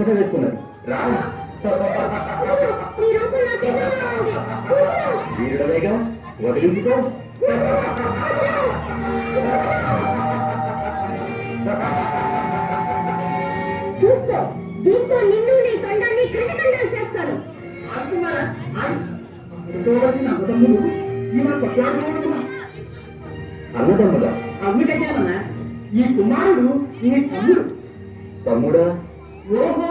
ఉంది కూర్చో. వీరుడవేగా వదిలించుకో. చూస్తూ దీంతో నిన్ను నీ తండాన్ని కృతకండాలు చేస్తాను అన్నదమ్ముడా. అందుకయ్యానన్నా ఈ కుమారుడు నీ తమ్ముడు. తమ్ముడా ఓహో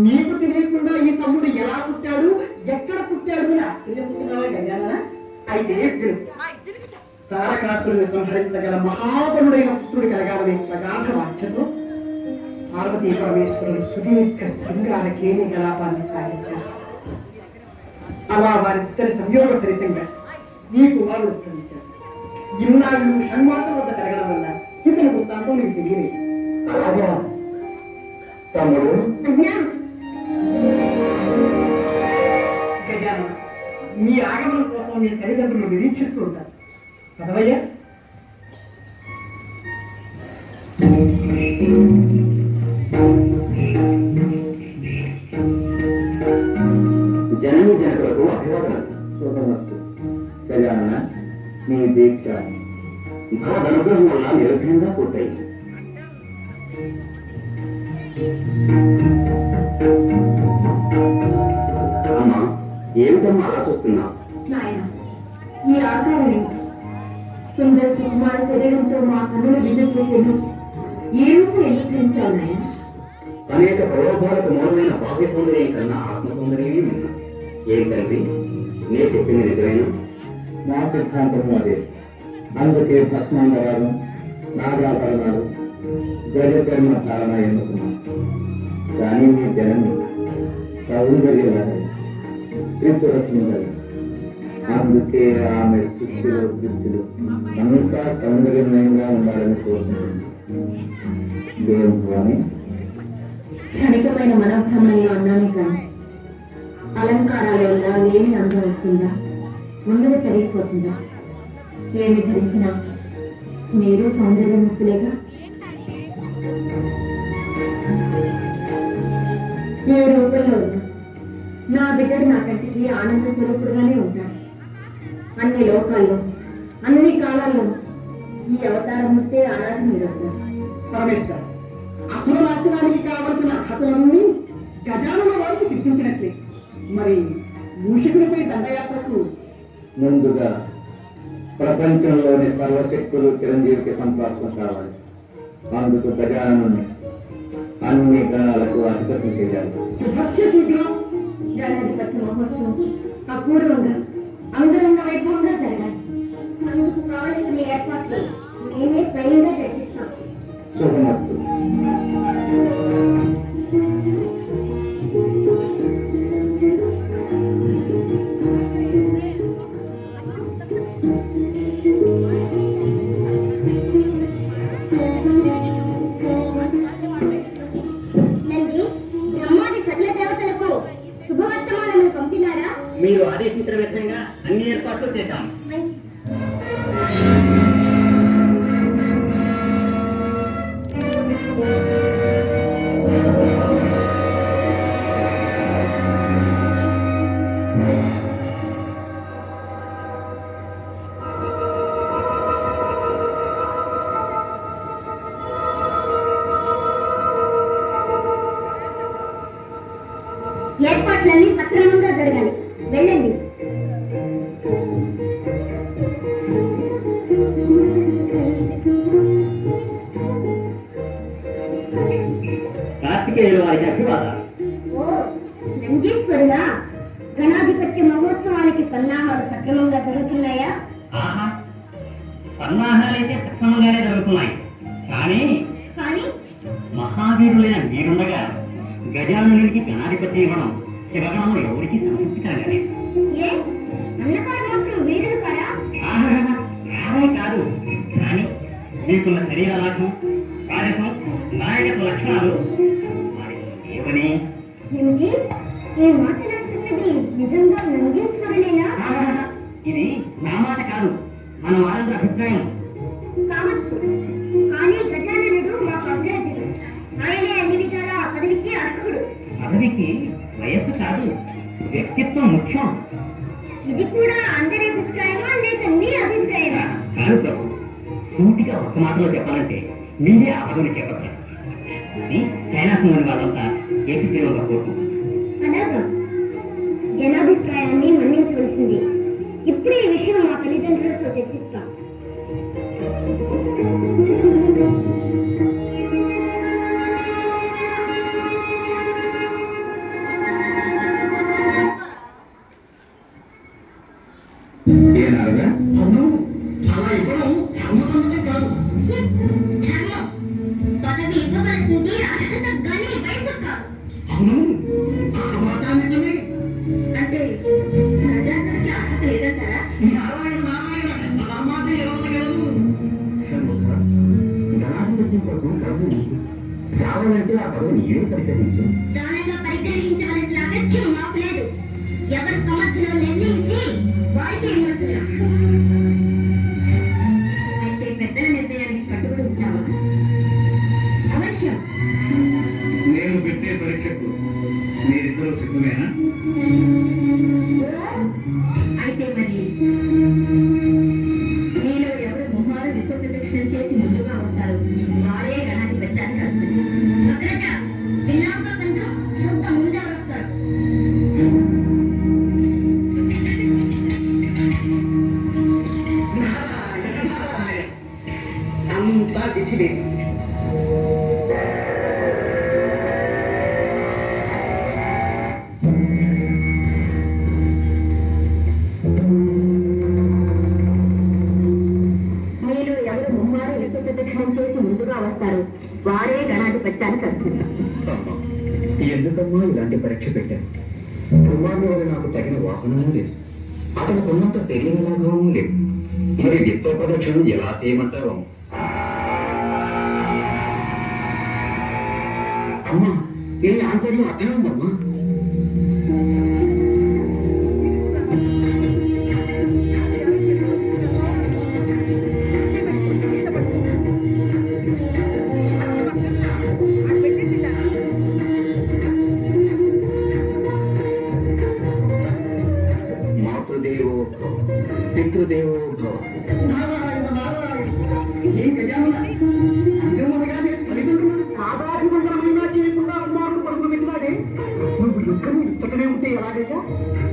నీకు తెలియకుండా ఈ తమ్ముడు ఎలా పుట్టాడు? ఎక్కడ పుట్టాడు అని ఆశ్చర్యపోతున్నావా గజానన. అయితే విను. తారకాసురుని సంహరించగల మహాబలుడైన పుత్రుడు కలగాలని ప్రగాఢ వాంఛతో పార్వతీ పరమేశ్వరుడు సుదీర్ఘ శృంగార కేని కలాపాన్ని సాగించారు అలా వారిద్దరి సంయోగ ఫలితంగా ఈ కుమారుడు ఉద్భవించాడు. ఇన్నాళ్ళు షణ్మాసం వద్ద కలగడం వల్ల ఇతని వృత్తాంతం నీకు తెలియలేదు. అలాగే తమ్ముడు. మీ ఆగమనం కోసం మీ తల్లిదండ్రులు నిరీక్షిస్తూ జనని జనకులకు శుభమస్తు గజానన మీ దీక్ష. భగవద్ అనుగ్రహం వల్ల నిరసనంగా పూర్తయింది. అమ్మా ఏమిటమ్మా నాయన ఈ ఆకారం సుందర సుకుమార శరీరంతో మా కన్నులు విజయచేసేను ఏమిటో నాయన? అనేక ప్రలోభాలకు మూలమైన బాహ్య సౌందర్యం కన్నా ఆత్మ సౌందర్యమే మిన్న ఏం తండ్రి నే చెప్పింది నిజమైన? నా సిద్ధాంతం అదే. అందుకే భస్మాంగరాలు నాగాభరణాలు గజకర్మ ధారణ ఎన్నుకున్నాను కానీ మీ జనని సౌందర్యరాలు త్రిపుర సుందరి అందుకే ఆమె సృష్టిలో దృష్టిలో అంతా సౌందర్యమయంగా ఉండాలని కోరుకుంటుంది దేవుని స్వామి. క్షణికమైన మనోభ్రమంలో అన్నాను కానీ అలంకారాల వల్ల లేని అందం వస్తుందా ముందుగా పెరిగిపోతుందా ఏమి ధరించినా మీరు సౌందర్యముక్తులేగా? ఏ రూపంలో ఉన్నా నా బిడ్డడు నా కంటికి ఆనంద స్వరూపుడుగానే ఉంటాడు అన్ని లోకాల్లో అన్ని కాలాల్లో ఈ అవతారం అవతారమూర్తే ఆరాధన నిరవుతారు పరమేశ్వర అసలు నాశనానికి కావలసిన అర్హతలన్నీ గజానుల వారికి సిద్ధించినట్లే. మరి మూషికులపై దండయాత్రకు ముందుగా ప్రపంచంలోని సర్వశక్తులు చిరంజీవికి సంప్రాప్తం కావాలి. అందుకు గజాననుని అన్ని గణాలకు అధిపత్యం చేయాలి. అపూర్వంగా అంగరంగ వైభవంగా జరగాలి అందుకు కావలసిన ఏర్పాట్లు నేనే స్వయంగా జరిపిస్తాను శుభమస్తు. విధంగా అన్ని ఏర్పాట్లు చేశాము. కార్తికేయులు వారికి అభివాదాలు ఓ నందీశ్వరుడా గణాధిపత్య మహోత్సవానికి సన్నాహాలు సక్రమంగా జరుగుతున్నాయా ఆహా సన్నాహాలైతే సక్రమంగానే జరుగుతున్నాయి. ఆహాహా, ఇది నా మాట కాదు మన వారందరి అభిప్రాయం. కావచ్చు కానీ గజాననుడు మాకు అభ్యర్థుడు ఆయనే అన్ని విధాలా పదవికి అర్హుడు. పదవికి వయస్సు కాదు వ్యక్తిత్వం ముఖ్యం. ఇది కూడా అందరి అభిప్రాయమా లేక మీ అభిప్రాయమా? కాదు ప్రభు సూటిగా ఒక్క మాటలో చెప్పాలంటే మీరే ఆ పదవిని చేపట్టారు కైలాసంలోని వాళ్ళంతా అలాగా జనాభిప్రాయాన్ని మన్నించవలసింది. ఇప్పుడే ఈ విషయం మా తల్లిదండ్రులతో చర్చిస్తాం. అక్కడ. ఏం పరిశీలించింది వల్ల నాకు తగిన వాహనం లేదు. అతనికి కొన్నంత తెలియని లాభం లేదు. మరి విత్తోపదక్షిణం ఎలా చేయమంటారు? అమ్మా ఇది ఆంతర్యం అర్థమైందమ్మా.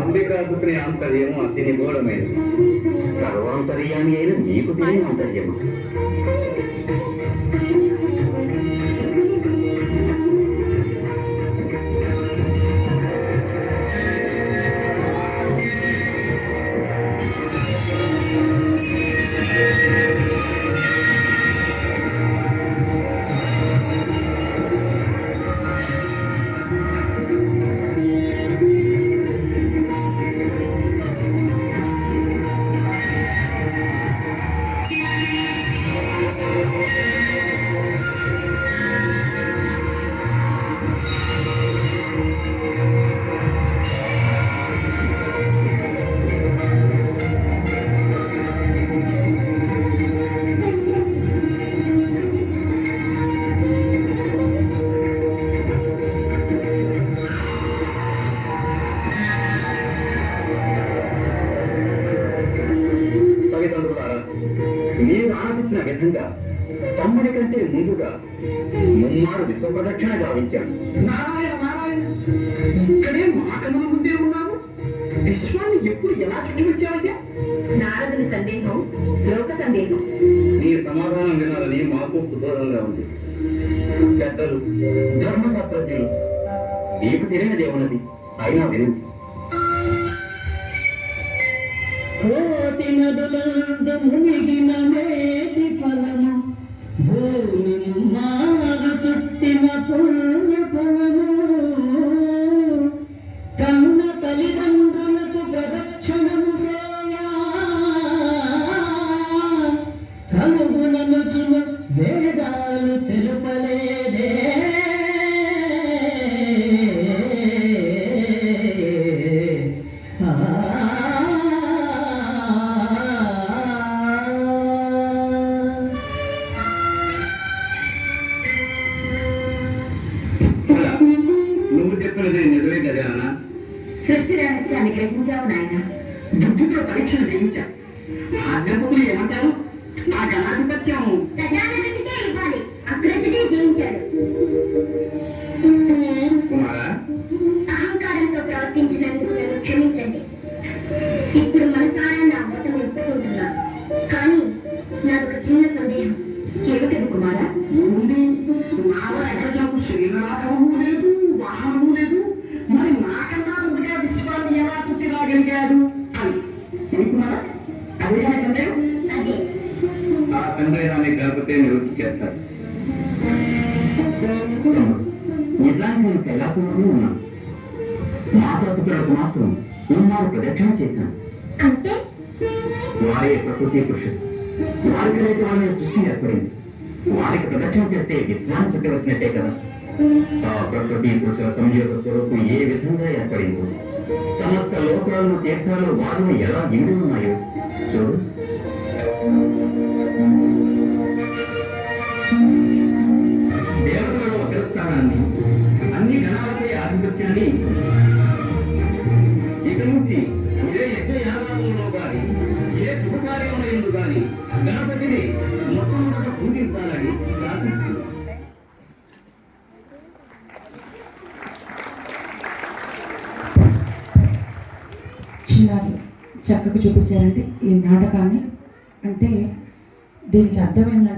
అంబికాసుకునే ఆంతర్యము అతి నిగూఢమైనది సర్వాంతర్యాన్ని అయిన నీకు తెలియని ఆంతర్యము అడ్డుగా తమ్ముడి కంటే ముందుగా ముమ్మారు విశ్వ ప్రదక్షిణ గావించాను ఇక్కడే మాటలు ముందే ఉన్నాము విశ్వాన్ని ఎప్పుడు ఎలా చుట్టుకొచ్చావయ్యా నారదుని సందేహం లోక సందేహం. నీ సమాధానం వినాలని మాకు కుదూరంగా ఉంది. పెద్దలు ధర్మశాస్త్రజ్ఞులు నీకు తెలియదు ఏమన్నది అయినా విను కోటి నదులంత మునిగిన ನಾವಗ ಚುಟ್ಟಿನ ಪುಳ್ಳ చేకూర్చావు నాయన? బుద్ధితో పరీక్షలు చేయించావు భాగ్యపతులు ఏమంటారు? ఆ కళ రక్షణ చేశాను. వారే ప్రకృతి పురుషుడు వారికైతే వాళ్ళని సృష్టి ఏర్పడింది. వారికి ప్రదక్షిణ చేస్తే విశ్వాసం చుట్టి కదా. ఆ ప్రకృతి పురుషుల సంయోగ స్వరూపు ఏ విధంగా ఏర్పడిందో. సమస్త లోకాలను తీర్థాలు వారు ఎలా ఎండి ఉన్నాయో చూడు. దేవతలలో ఒక అన్ని గణాలపై ఆధిపత్యాన్ని చూపించారండి ఈ నాటకాన్ని అంటే దీనికి అర్థమైందంటే